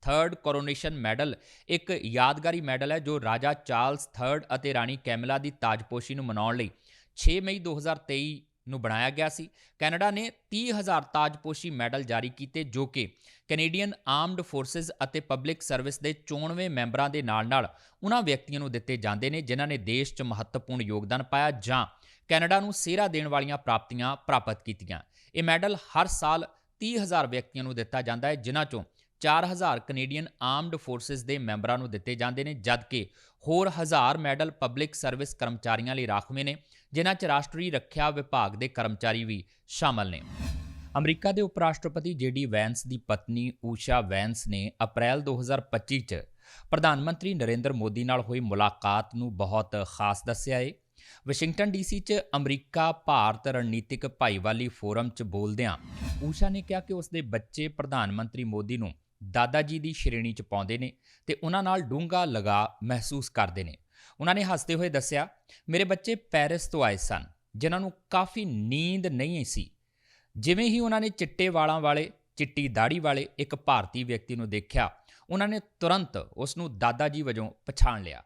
third coronation medal ਇੱਕ ਯਾਦਗਾਰੀ ਮੈਡਲ ਹੈ ਜੋ ਰਾਜਾ ਚਾਰਲਸ 3rd ਅਤੇ ਰਾਣੀ ਕੈਮਲਾ ਦੀ ਤਾਜਪੋਸ਼ੀ ਨੂੰ ਮਨਾਉਣ ਲਈ 6 ਮਈ 2023 ਨੂੰ ਬਣਾਇਆ ਗਿਆ ਸੀ। ਕੈਨੇਡਾ ਨੇ 30000 ਤਾਜਪੋਸ਼ੀ ਮੈਡਲ ਜਾਰੀ ਕੀਤੇ ਜੋ ਕਿ ਕੈਨੇਡੀਅਨ ਆਰਮਡ ਫੋਰਸਸ ਅਤੇ ਪਬਲਿਕ ਸਰਵਿਸ ਦੇ 94 ਮੈਂਬਰਾਂ ਦੇ ਨਾਲ-ਨਾਲ ਉਹਨਾਂ ਵਿਅਕਤੀਆਂ ਨੂੰ ਦਿੱਤੇ ਜਾਂਦੇ ਨੇ ਜਿਨ੍ਹਾਂ ਨੇ ਦੇਸ਼ 'ਚ ਮਹੱਤਵਪੂਰਨ ਯੋਗਦਾਨ ਪਾਇਆ ਜਾਂ ਕੈਨੇਡਾ ਨੂੰ ਸਿਹਰਾ ਦੇਣ ਵਾਲੀਆਂ ਪ੍ਰਾਪਤੀਆਂ ਪ੍ਰਾਪਤ ਕੀਤੀਆਂ। ਇਹ ਮੈਡਲ ਹਰ ਸਾਲ 30000 ਵਿਅਕਤੀਆਂ ਨੂੰ ਦਿੱਤਾ ਜਾਂਦਾ ਹੈ, ਜਿਨ੍ਹਾਂ 'ਚੋਂ 4000 ਕੈਨੇਡੀਅਨ ਆਰਮਡ ਫੋਰਸਸ ਦੇ ਮੈਂਬਰਾਂ ਨੂੰ ਦਿੱਤੇ ਜਾਂਦੇ ਨੇ, ਜਦਕਿ ਹੋਰ ਹਜ਼ਾਰ ਮੈਡਲ ਪਬਲਿਕ ਸਰਵਿਸ ਕਰਮਚਾਰੀਆਂ ਲਈ ਰਾਖਵੇਂ ਨੇ, ਜਿਨ੍ਹਾਂ 'ਚ ਰਾਸ਼ਟਰੀ ਰੱਖਿਆ ਵਿਭਾਗ ਦੇ ਕਰਮਚਾਰੀ ਵੀ ਸ਼ਾਮਲ ਨੇ। ਅਮਰੀਕਾ ਦੇ ਉਪ ਰਾਸ਼ਟਰਪਤੀ ਜੇਡੀ ਵੈਂਸ ਦੀ ਪਤਨੀ ਊਸ਼ਾ ਵੈਂਸ ਨੇ ਅਪ੍ਰੈਲ 2025 'ਚ ਪ੍ਰਧਾਨ ਮੰਤਰੀ ਨਰਿੰਦਰ ਮੋਦੀ ਨਾਲ ਹੋਈ ਮੁਲਾਕਾਤ ਨੂੰ ਬਹੁਤ ਖਾਸ ਦੱਸਿਆ ਏ। ਵਾਸ਼ਿੰਗਟਨ ਡੀਸੀ 'ਚ ਅਮਰੀਕਾ, ਭਾਰਤ ਰਣਨੀਤਿਕ ਭਾਈਵਾਲੀ ਫੋਰਮ 'ਚ ਬੋਲਦਿਆਂ ਊਸ਼ਾ ਨੇ ਕਿਹਾ ਕਿ ਉਸ ਦੇ ਬੱਚੇ ਪ੍ਰਧਾਨ ਮੰਤਰੀ ਮੋਦੀ ਨੂੰ ਦਾਦਾ ਜੀ ਦੀ ਸ਼੍ਰੇਣੀ 'ਚ ਪਾਉਂਦੇ ਨੇ ਤੇ ਉਹਨਾਂ ਨਾਲ ਡੂੰਘਾ ਲਗਾ ਮਹਿਸੂਸ ਕਰਦੇ ਨੇ। ਉਹਨਾਂ ਨੇ ਹੱਸਦੇ ਹੋਏ ਦੱਸਿਆ, ਮੇਰੇ ਬੱਚੇ ਪੈਰਿਸ ਤੋਂ ਆਏ ਸਨ, ਜਿਨ੍ਹਾਂ ਨੂੰ ਕਾਫੀ ਨੀਂਦ ਨਹੀਂ ਸੀ। ਜਿਵੇਂ ਹੀ ਉਹਨਾਂ ਨੇ ਚਿੱਟੇ ਵਾਲਾਂ ਵਾਲੇ, ਚਿੱਟੀ ਦਾੜੀ ਵਾਲੇ ਇੱਕ ਭਾਰਤੀ ਵਿਅਕਤੀ ਨੂੰ ਦੇਖਿਆ, ਉਹਨਾਂ ਨੇ ਤੁਰੰਤ ਉਸ ਨੂੰ ਦਾਦਾ ਜੀ ਵਜੋਂ ਪਛਾਣ ਲਿਆ।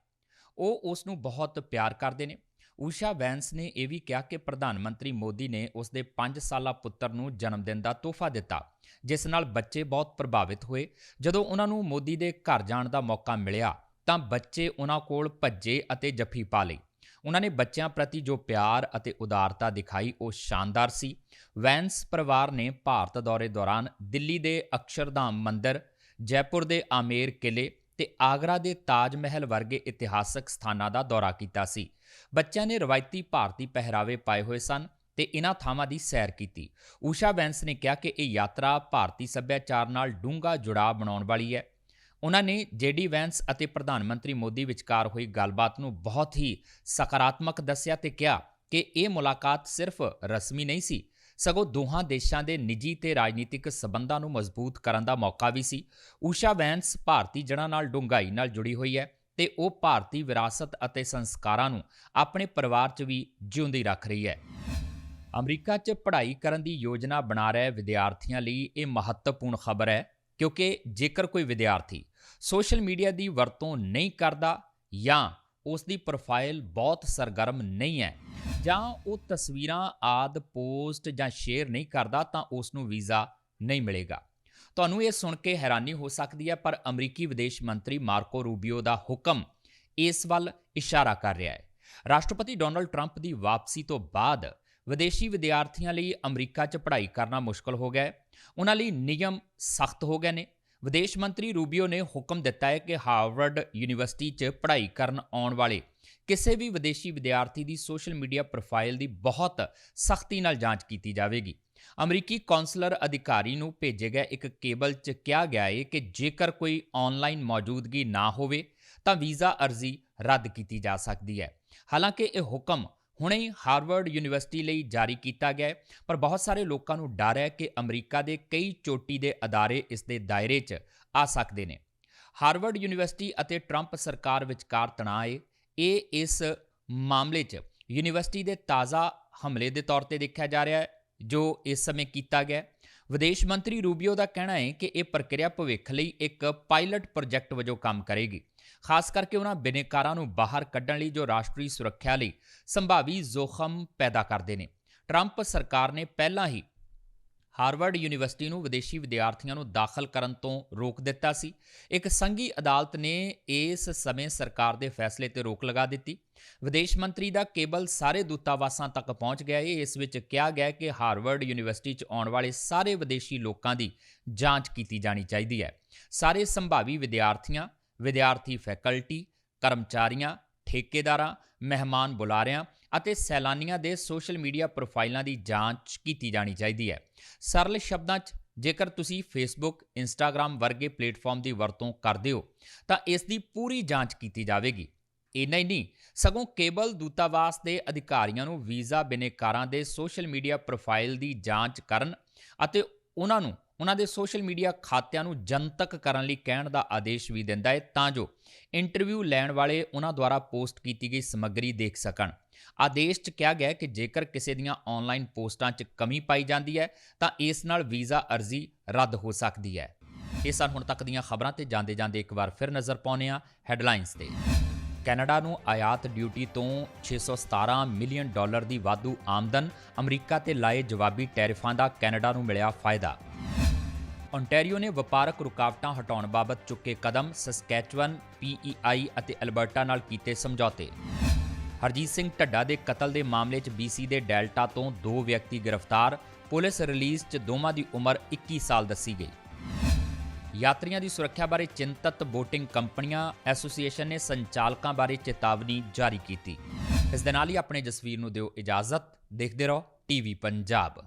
ਉਹ ਉਸ ਨੂੰ ਬਹੁਤ ਪਿਆਰ ਕਰਦੇ ਨੇ ਊਸ਼ਾ ਵੈਂਸ ਨੇ ਇਹ ਵੀ ਕਿਹਾ ਕਿ ਪ੍ਰਧਾਨ ਮੰਤਰੀ ਮੋਦੀ ਨੇ ਉਸ ਦੇ 5 ਸਾਲਾ ਪੁੱਤਰ ਨੂੰ ਜਨਮ ਦਿਨ ਦਾ ਤੋਹਫਾ ਦਿੱਤਾ, ਜਿਸ ਨਾਲ ਬੱਚੇ ਬਹੁਤ ਪ੍ਰਭਾਵਿਤ ਹੋਏ। ਜਦੋਂ ਉਹਨਾਂ ਨੂੰ ਮੋਦੀ ਦੇ ਘਰ ਜਾਣ ਦਾ ਮੌਕਾ ਮਿਲਿਆ, ਤਾਂ ਬੱਚੇ ਉਹਨਾਂ ਕੋਲ ਭੱਜੇ ਅਤੇ ਜੱਫੀ ਪਾ ਲਈ। ਉਹਨਾਂ ਨੇ ਬੱਚਿਆਂ ਪ੍ਰਤੀ ਜੋ ਪਿਆਰ ਅਤੇ ਉਦਾਰਤਾ ਦਿਖਾਈ, ਉਹ ਸ਼ਾਨਦਾਰ ਸੀ। ਵੈਂਸ ਪਰਿਵਾਰ ਨੇ ਭਾਰਤ ਦੌਰੇ ਦੌਰਾਨ ਦਿੱਲੀ ਦੇ ਅਕਸ਼ਰਧਾਮ ਮੰਦਿਰ, ਜੈਪੁਰ ਦੇ ਆਮੇਰ ਕਿਲੇ ਤੇ ਆਗਰਾ ਦੇ ਤਾਜ ਮਹਿਲ ਵਰਗੇ ਇਤਿਹਾਸਕ ਸਥਾਨਾਂ ਦਾ ਦੌਰਾ ਕੀਤਾ ਸੀ। ਬੱਚਿਆਂ ਨੇ ਰਵਾਇਤੀ ਭਾਰਤੀ ਪਹਿਰਾਵੇ ਪਾਏ ਹੋਏ ਸਨ ਤੇ ਇਨ੍ਹਾਂ ਥਾਵਾਂ ਦੀ ਸੈਰ ਕੀਤੀ। ਊਸ਼ਾ ਬੈਂਸ ਨੇ ਕਿਹਾ ਕਿ ਇਹ ਯਾਤਰਾ ਭਾਰਤੀ ਸੱਭਿਆਚਾਰ ਨਾਲ ਡੂੰਘਾ ਜੁੜਾਅ ਬਣਾਉਣ ਵਾਲੀ ਹੈ। ਉਹਨਾਂ ਨੇ ਜੇਡੀ ਵੈਂਸ ਅਤੇ ਪ੍ਰਧਾਨ ਮੰਤਰੀ ਮੋਦੀ ਵਿਚਕਾਰ ਹੋਈ ਗੱਲਬਾਤ ਨੂੰ ਬਹੁਤ ਹੀ ਸਕਾਰਾਤਮਕ ਦੱਸਿਆ ਤੇ ਕਿਹਾ ਕਿ ਇਹ ਮੁਲਾਕਾਤ ਸਿਰਫ ਰਸਮੀ ਨਹੀਂ ਸੀ, ਸਗੋਂ ਦੋਹਾਂ ਦੇਸ਼ਾਂ ਦੇ ਨਿੱਜੀ ਤੇ ਰਾਜਨੀਤਿਕ ਸਬੰਧਾਂ ਨੂੰ ਮਜ਼ਬੂਤ ਕਰਨ ਦਾ ਮੌਕਾ ਵੀ ਸੀ। ਊਸ਼ਾ ਵੈਂਸ ਭਾਰਤੀ ਜੜ੍ਹਾਂ ਨਾਲ ਡੂੰਘਾਈ ਨਾਲ ਜੁੜੀ ਹੋਈ ਹੈ। ਤੇ ਉਹ ਭਾਰਤੀ ਵਿਰਾਸਤ ਅਤੇ ਸੰਸਕਾਰਾਂ ਨੂੰ ਆਪਣੇ ਪਰਿਵਾਰ 'ਚ ਵੀ ਜਿਉਂਦੀ ਰੱਖ ਰਹੀ ਹੈ। ਅਮਰੀਕਾ 'ਚ ਪੜ੍ਹਾਈ ਕਰਨ ਦੀ ਯੋਜਨਾ ਬਣਾ ਰਹੇ ਵਿਦਿਆਰਥੀਆਂ ਲਈ ਇਹ ਮਹੱਤਵਪੂਰਨ ਖਬਰ ਹੈ, ਕਿਉਂਕਿ ਜੇਕਰ ਕੋਈ ਵਿਦਿਆਰਥੀ ਸੋਸ਼ਲ ਮੀਡੀਆ ਦੀ ਵਰਤੋਂ ਨਹੀਂ ਕਰਦਾ ਜਾਂ ਉਸ ਦੀ ਪ੍ਰੋਫਾਈਲ ਬਹੁਤ ਸਰਗਰਮ ਨਹੀਂ ਹੈ ਜਾਂ ਉਹ ਤਸਵੀਰਾਂ, ਆਦ, ਪੋਸਟ ਜਾਂ ਸ਼ੇਅਰ ਨਹੀਂ ਕਰਦਾ ਤਾਂ ਉਸ ਨੂੰ ਵੀਜ਼ਾ ਨਹੀਂ ਮਿਲੇਗਾ। ਤੁਹਾਨੂੰ ਇਹ ਸੁਣ ਕੇ ਹੈਰਾਨੀ ਹੋ ਸਕਦੀ ਹੈ, ਪਰ ਅਮਰੀਕੀ ਵਿਦੇਸ਼ ਮੰਤਰੀ ਮਾਰਕੋ ਰੂਬੀਓ ਦਾ ਹੁਕਮ ਇਸ ਵੱਲ ਇਸ਼ਾਰਾ ਕਰ ਰਿਹਾ ਹੈ। ਰਾਸ਼ਟਰਪਤੀ ਡੋਨਲਡ ਟਰੰਪ ਦੀ ਵਾਪਸੀ ਤੋਂ ਬਾਅਦ ਵਿਦੇਸ਼ੀ ਵਿਦਿਆਰਥੀਆਂ ਲਈ ਅਮਰੀਕਾ 'ਚ ਪੜ੍ਹਾਈ ਕਰਨਾ ਮੁਸ਼ਕਲ ਹੋ ਗਿਆ ਹੈ। ਉਹਨਾਂ ਲਈ ਨਿਯਮ ਸਖਤ ਹੋ ਗਏ ਨੇ। ਵਿਦੇਸ਼ ਮੰਤਰੀ ਰੂਬੀਓ ਨੇ ਹੁਕਮ ਦਿੱਤਾ ਹੈ ਕਿ ਹਾਰਵਰਡ ਯੂਨੀਵਰਸਿਟੀ 'ਚ ਪੜ੍ਹਾਈ ਕਰਨ ਆਉਣ ਵਾਲੇ ਕਿਸੇ ਵੀ ਵਿਦੇਸ਼ੀ ਵਿਦਿਆਰਥੀ ਦੀ ਸੋਸ਼ਲ ਮੀਡੀਆ ਪ੍ਰੋਫਾਈਲ ਦੀ ਬਹੁਤ ਸਖਤੀ ਨਾਲ ਜਾਂਚ ਕੀਤੀ ਜਾਵੇਗੀ। ਅਮਰੀਕੀ ਕੌਂਸਲਰ ਅਧਿਕਾਰੀ ਨੂੰ ਭੇਜੇ ਗਏ ਇੱਕ ਕੇਬਲ 'ਚ ਕਿਹਾ ਗਿਆ ਹੈ ਕਿ ਜੇਕਰ ਕੋਈ ਆਨਲਾਈਨ ਮੌਜੂਦਗੀ ਨਾ ਹੋਵੇ, ਤਾਂ ਵੀਜ਼ਾ ਅਰਜ਼ੀ ਰੱਦ ਕੀਤੀ ਜਾ ਸਕਦੀ ਹੈ। ਹਾਲਾਂਕਿ ਇਹ ਹੁਕਮ ਹੁਣੇ ਹੀ ਹਾਰਵਰਡ ਯੂਨੀਵਰਸਿਟੀ ਲਈ ਜਾਰੀ ਕੀਤਾ ਗਿਆ ਹੈ ਪਰ ਬਹੁਤ ਸਾਰੇ ਲੋਕਾਂ ਨੂੰ ਡਰ ਹੈ ਕਿ ਅਮਰੀਕਾ ਦੇ ਕਈ ਚੋਟੀ ਦੇ ਅਦਾਰੇ ਇਸ ਦੇ ਦਾਇਰੇ 'ਚ ਆ ਸਕਦੇ ਨੇ। ਹਾਰਵਰਡ ਯੂਨੀਵਰਸਿਟੀ ਅਤੇ ਟਰੰਪ ਸਰਕਾਰ ਵਿਚਕਾਰ ਤਣਾਅ ਹੈ ਇਹ ਇਸ ਮਾਮਲੇ 'ਚ ਯੂਨੀਵਰਸਿਟੀ ਦੇ ਤਾਜ਼ਾ ਹਮਲੇ ਦੇ ਤੌਰ ਤੇ ਦੇਖਿਆ ਜਾ ਰਿਹਾ ਹੈ। ਜੋ ਇਸ ਸਮੇਂ ਕੀਤਾ ਗਿਆ ਵਿਦੇਸ਼ ਮੰਤਰੀ ਰੂਬੀਓ ਦਾ ਕਹਿਣਾ ਹੈ ਕਿ ਇਹ ਪ੍ਰਕਿਰਿਆ ਭਵਿੱਖ ਲਈ ਇੱਕ ਪਾਇਲਟ ਪ੍ਰੋਜੈਕਟ ਵਜੋਂ ਕੰਮ ਕਰੇਗੀ। ਖਾਸ ਕਰਕੇ ਉਹਨਾਂ ਬਿਨੇਕਾਰਾਂ ਨੂੰ ਬਾਹਰ ਕੱਢਣ ਲਈ ਜੋ ਰਾਸ਼ਟਰੀ ਸੁਰੱਖਿਆ ਲਈ ਸੰਭਾਵੀ ਜ਼ੋਖਮ ਪੈਦਾ ਕਰਦੇ ਨੇ। ਟਰੰਪ ਸਰਕਾਰ ਨੇ ਪਹਿਲਾਂ ਹੀ ਹਾਰਵਰਡ ਯੂਨੀਵਰਸਿਟੀ ਨੂੰ ਵਿਦੇਸ਼ੀ ਵਿਦਿਆਰਥੀਆਂ ਨੂੰ ਦਾਖਲ ਕਰਨ ਤੋਂ ਰੋਕ ਦਿੱਤਾ ਸੀ। ਇੱਕ ਸੰਘੀ ਅਦਾਲਤ ਨੇ ਇਸ ਸਮੇਂ ਸਰਕਾਰ ਦੇ ਫੈਸਲੇ ਤੇ ਰੋਕ ਲਗਾ ਦਿੱਤੀ। ਵਿਦੇਸ਼ ਮੰਤਰੀ ਦਾ ਕੇਬਲ ਸਾਰੇ ਦੂਤਾਵਾਸਾਂ ਤੱਕ ਪਹੁੰਚ ਗਿਆ ਹੈ ਇਸ ਵਿੱਚ ਕਿਹਾ ਗਿਆ ਕਿ ਹਾਰਵਰਡ ਯੂਨੀਵਰਸਿਟੀ 'ਚ ਆਉਣ ਵਾਲੇ ਸਾਰੇ ਵਿਦੇਸ਼ੀ ਲੋਕਾਂ ਦੀ ਜਾਂਚ ਕੀਤੀ ਜਾਣੀ ਚਾਹੀਦੀ ਹੈ। ਸਾਰੇ ਸੰਭਾਵੀ ਵਿਦਿਆਰਥੀਆਂ, ਵਿਦਿਆਰਥੀ ਫੈਕਲਟੀ, ਕਰਮਚਾਰੀਆਂ ਠੇਕੇਦਾਰਾਂ, ਮਹਿਮਾਨ ਬੁਲਾਰਿਆਂ ਅਤੇ ਸੈਲਾਨੀਆਂ ਦੇ ਸੋਸ਼ਲ ਮੀਡੀਆ ਪ੍ਰੋਫਾਈਲਾਂ ਦੀ ਜਾਂਚ ਕੀਤੀ ਜਾਣੀ ਚਾਹੀਦੀ ਹੈ। ਸਰਲ ਸ਼ਬਦਾਂ 'ਚ, ਜੇਕਰ ਤੁਸੀਂ ਫੇਸਬੁੱਕ ਇੰਸਟਾਗ੍ਰam ਵਰਗੇ ਪਲੇਟਫਾਰਮ ਦੀ ਵਰਤੋਂ ਕਰਦੇ ਹੋ, ਤਾਂ ਇਸ ਦੀ ਪੂਰੀ ਜਾਂਚ ਕੀਤੀ ਜਾਵੇਗੀ। ਇੰਨਾ ਹੀ ਨਹੀਂ, ਸਗੋਂ ਕੇਬਲ ਦੂਤਾਵਾਸ ਦੇ ਅਧਿਕਾਰੀਆਂ ਨੂੰ ਵੀਜ਼ਾ ਬਿਨੇਕਾਰਾਂ ਦੇ ਸੋਸ਼ਲ ਮੀਡੀਆ ਪ੍ਰੋਫਾਈਲ ਦੀ ਜਾਂਚ ਕਰਨ ਅਤੇ ਉਹਨਾਂ ਨੂੰ ਉਹਨਾਂ ਦੇ ਸੋਸ਼ਲ ਮੀਡੀਆ ਖਾਤਿਆਂ ਨੂੰ ਜਨਤਕ ਕਰਨ ਲਈ ਕਹਿਣ ਦਾ ਆਦੇਸ਼ ਵੀ ਦਿੰਦਾ ਹੈ ਤਾਂ ਜੋ ਇੰਟਰਵਿਊ ਲੈਣ ਵਾਲੇ ਉਹਨਾਂ ਦੁਆਰਾ ਪੋਸਟ ਕੀਤੀ ਗਈ ਸਮੱਗਰੀ ਦੇਖ ਸਕਣ। ਆਦੇਸ਼ 'ਚ ਕਿਹਾ ਗਿਆ ਹੈ ਕਿ ਜੇਕਰ ਕਿਸੇ ਦੀਆਂ ਆਨਲਾਈਨ ਪੋਸਟਾਂ 'ਚ ਕਮੀ ਪਾਈ ਜਾਂਦੀ ਹੈ, ਤਾਂ ਇਸ ਨਾਲ ਵੀਜ਼ਾ ਅਰਜ਼ੀ ਰੱਦ ਹੋ ਸਕਦੀ ਹੈ। ਇਹ ਸਨ ਹੁਣ ਤੱਕ ਦੀਆਂ ਖਬਰਾਂ ਤੇ ਜਾਂਦੇ ਜਾਂਦੇ ਇੱਕ ਵਾਰ ਫਿਰ ਨਜ਼ਰ ਪਾਉਂਦੇ ਹਾਂ ਹੈਡਲਾਈਨਸ ਤੇ। ਕੈਨੇਡਾ ਨੂੰ ਆਯਾਤ ਡਿਊਟੀ ਤੋਂ 617 ਮਿਲੀਅਨ ਡਾਲਰ ਦੀ ਵਾਧੂ ਆਮਦਨ ਅਮਰੀਕਾ ਤੇ ਲਾਏ ਜਵਾਬੀ ਟੈਰਿਫਾਂ ਦਾ ਕੈਨੇਡਾ ਨੂੰ ਮਿਲਿਆ ਫਾਇਦਾ। ਓਨਟਾਰੀਓ ਨੇ ਵਪਾਰਕ ਰੁਕਾਵਟਾਂ ਹਟਾਉਣ ਬਾਬਤ ਚੁੱਕੇ ਕਦਮ ਸਸਕੈਚੁਅਨ, ਪੀਈਆਈ ਅਤੇ ਅਲਬਰਟਾ ਨਾਲ ਕੀਤੇ ਸਮਝੌਤੇ। ਹਰਜੀਤ ਸਿੰਘ ਢੱਡਾ ਦੇ ਕਤਲ ਦੇ ਮਾਮਲੇ 'ਚ BC ਦੇ ਡੈਲਟਾ ਤੋਂ ਦੋ ਵਿਅਕਤੀ ਗ੍ਰਿਫਤਾਰ, ਪੁਲਿਸ ਰਿਲੀਜ਼ 'ਚ ਦੋਵਾਂ ਦੀ ਉਮਰ 21 ਸਾਲ ਦੱਸੀ ਗਈ। ਯਾਤਰੀਆਂ ਦੀ ਸੁਰੱਖਿਆ ਬਾਰੇ ਚਿੰਤਤ ਬੋਟਿੰਗ ਕੰਪਨੀਆਂ ਐਸੋਸੀਏਸ਼ਨ ਨੇ ਸੰਚਾਲਕਾਂ ਬਾਰੇ ਚੇਤਾਵਨੀ ਜਾਰੀ ਕੀਤੀ। ਇਸ ਦੇ ਨਾਲ ਹੀ ਆਪਣੇ ਜਸਵੀਰ ਨੂੰ ਦਿਓ ਇਜਾਜ਼ਤ। ਦੇਖਦੇ ਰਹੋ ਟੀਵੀ ਪੰਜਾਬ।